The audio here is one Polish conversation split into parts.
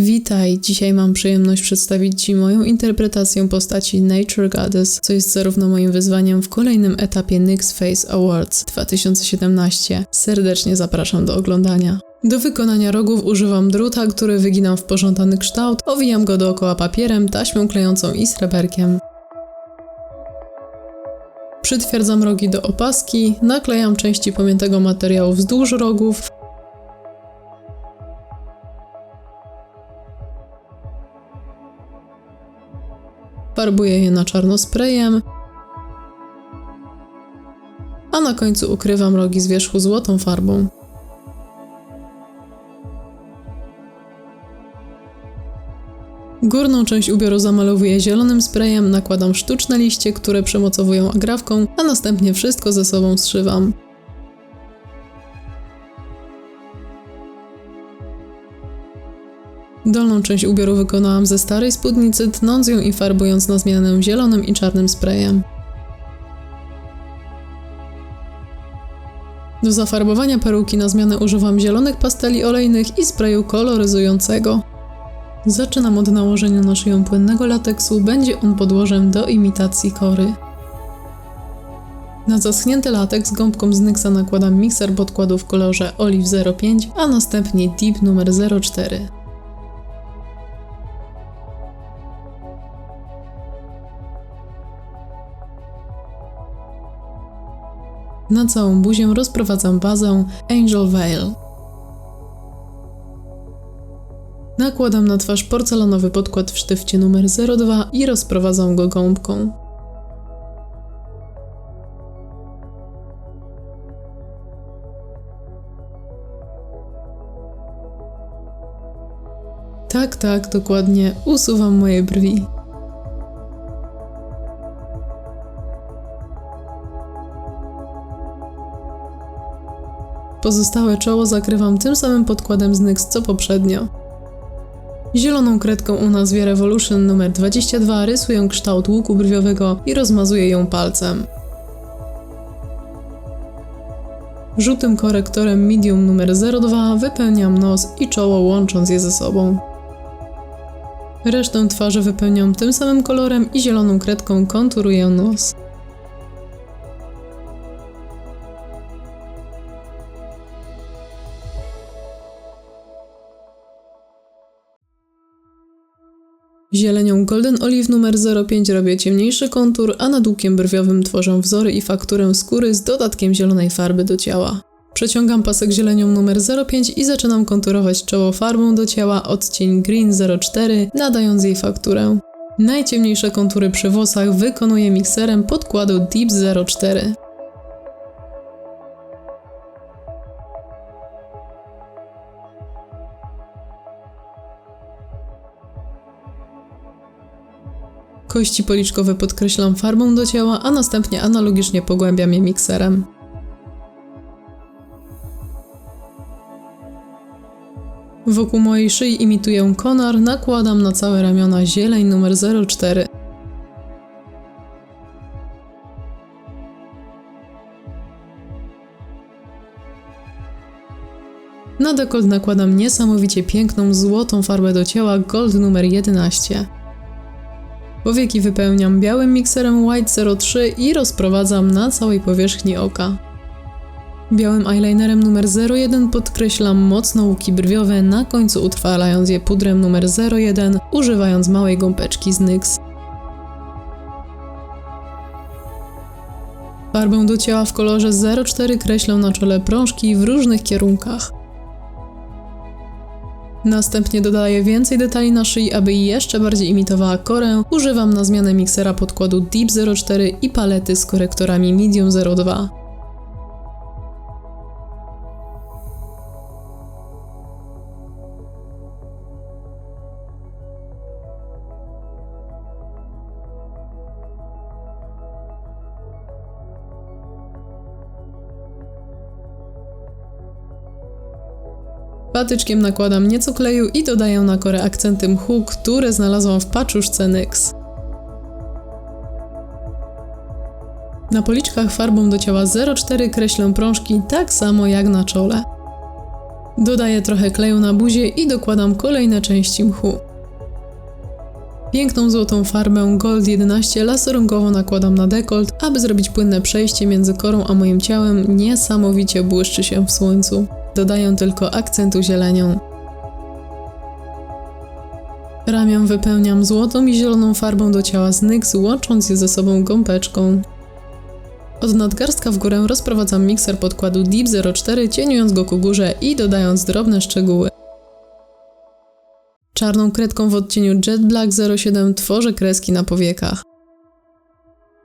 Witaj, dzisiaj mam przyjemność przedstawić Ci moją interpretację postaci Nature Goddess, co jest zarówno moim wyzwaniem w kolejnym etapie NYX Face Awards 2017. Serdecznie zapraszam do oglądania. Do wykonania rogów używam druta, który wyginam w pożądany kształt, owijam go dookoła papierem, taśmą klejącą i sreberkiem. Przytwierdzam rogi do opaski, naklejam części pamiętego materiału wzdłuż rogów, farbuję je na czarno sprayem, a na końcu ukrywam rogi z wierzchu złotą farbą. Górną część ubioru zamalowuję zielonym sprayem, nakładam sztuczne liście, które przemocowują agrawką, a następnie wszystko ze sobą zszywam. Dolną część ubioru wykonałam ze starej spódnicy, tnąc ją i farbując na zmianę zielonym i czarnym sprayem. Do zafarbowania peruki na zmianę używam zielonych pasteli olejnych i sprayu koloryzującego. Zaczynam od nałożenia na szyję płynnego lateksu, będzie on podłożem do imitacji kory. Na zaschnięty lateks gąbką z Nyxa nakładam mikser podkładu w kolorze Olive 05, a następnie Deep numer 04. Na całą buzię rozprowadzam bazę Angel Veil. Nakładam na twarz porcelanowy podkład w sztywcie numer 02 i rozprowadzam go gąbką. Tak, tak, dokładnie. Usuwam moje brwi. Pozostałe czoło zakrywam tym samym podkładem z NYX co poprzednio. Zieloną kredką o nazwie Revolution numer 22 rysuję kształt łuku brwiowego i rozmazuję ją palcem. Żółtym korektorem medium numer 02 wypełniam nos i czoło łącząc je ze sobą. Resztę twarzy wypełniam tym samym kolorem i zieloną kredką konturuję nos. Zielenią Golden Olive numer 05 robię ciemniejszy kontur, a nad łukiem brwiowym tworzę wzory i fakturę skóry z dodatkiem zielonej farby do ciała. Przeciągam pasek zielenią numer 05 i zaczynam konturować czoło farbą do ciała odcień Green 04, nadając jej fakturę. Najciemniejsze kontury przy włosach wykonuję mikserem podkładu Deep 04. Kości policzkowe podkreślam farbą do ciała, a następnie analogicznie pogłębiam je mikserem. Wokół mojej szyi imituję konar, nakładam na całe ramiona zieleń numer 04. Na dekolt nakładam niesamowicie piękną złotą farbę do ciała Gold numer 11. Powieki wypełniam białym mikserem White 03 i rozprowadzam na całej powierzchni oka. Białym eyelinerem numer 01 podkreślam mocno łuki brwiowe, na końcu utrwalając je pudrem numer 01, używając małej gąbeczki z NYX. Farbę do ciała w kolorze 04 kreślę na czole prążki w różnych kierunkach. Następnie dodaję więcej detali na szyi, aby jeszcze bardziej imitowała korę. Używam na zmianę miksera podkładu Deep 04 i palety z korektorami Medium 02. Patyczkiem nakładam nieco kleju i dodaję na korę akcenty mchu, które znalazłam w paczuszce NYX. Na policzkach farbą do ciała 04 kreślę prążki tak samo jak na czole. Dodaję trochę kleju na buzię i dokładam kolejne części mchu. Piękną złotą farbę Gold 11 laserunkowo nakładam na dekolt, aby zrobić płynne przejście między korą a moim ciałem. Niesamowicie błyszczy się w słońcu. Dodaję tylko akcentu zielenią. Ramię wypełniam złotą i zieloną farbą do ciała z łącząc je ze sobą gąbeczką. Od nadgarstka w górę rozprowadzam mikser podkładu Deep 04, cieniując go ku górze i dodając drobne szczegóły. Czarną kredką w odcieniu Jet Black 07 tworzę kreski na powiekach.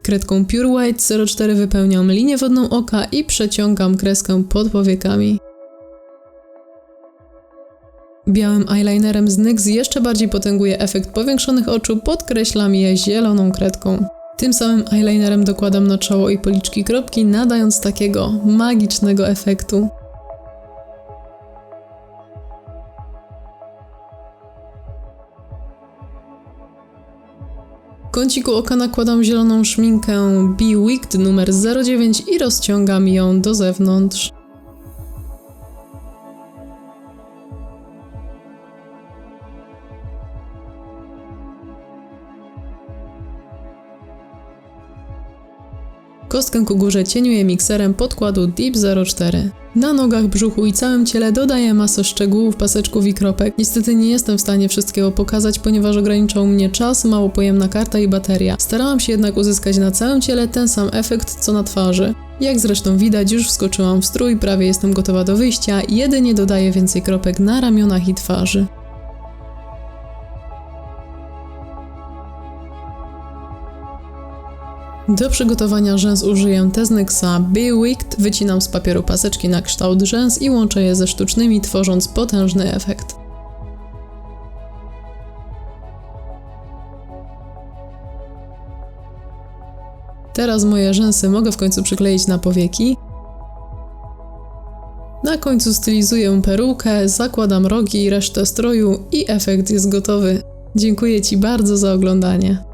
Kredką Pure White 04 wypełniam linię wodną oka i przeciągam kreskę pod powiekami. Białym eyelinerem z NYX jeszcze bardziej potęguję efekt powiększonych oczu, podkreślam je zieloną kredką. Tym samym eyelinerem dokładam na czoło i policzki kropki, nadając takiego magicznego efektu. W kąciku oka nakładam zieloną szminkę Be Wicked numer 09 i rozciągam ją do zewnątrz. Kostkę ku górze cieniuję mikserem podkładu Deep 04. Na nogach, brzuchu i całym ciele dodaję masę szczegółów, paseczków i kropek. Niestety nie jestem w stanie wszystkiego pokazać, ponieważ ograniczał mnie czas, mało pojemna karta i bateria. Starałam się jednak uzyskać na całym ciele ten sam efekt co na twarzy. Jak zresztą widać, już wskoczyłam w strój, prawie jestem gotowa do wyjścia, jedynie dodaję więcej kropek na ramionach i twarzy. Do przygotowania rzęs użyję Teznyxa Be Wicked, wycinam z papieru paseczki na kształt rzęs i łączę je ze sztucznymi, tworząc potężny efekt. Teraz moje rzęsy mogę w końcu przykleić na powieki. Na końcu stylizuję perukę, zakładam rogi i resztę stroju i efekt jest gotowy. Dziękuję Ci bardzo za oglądanie.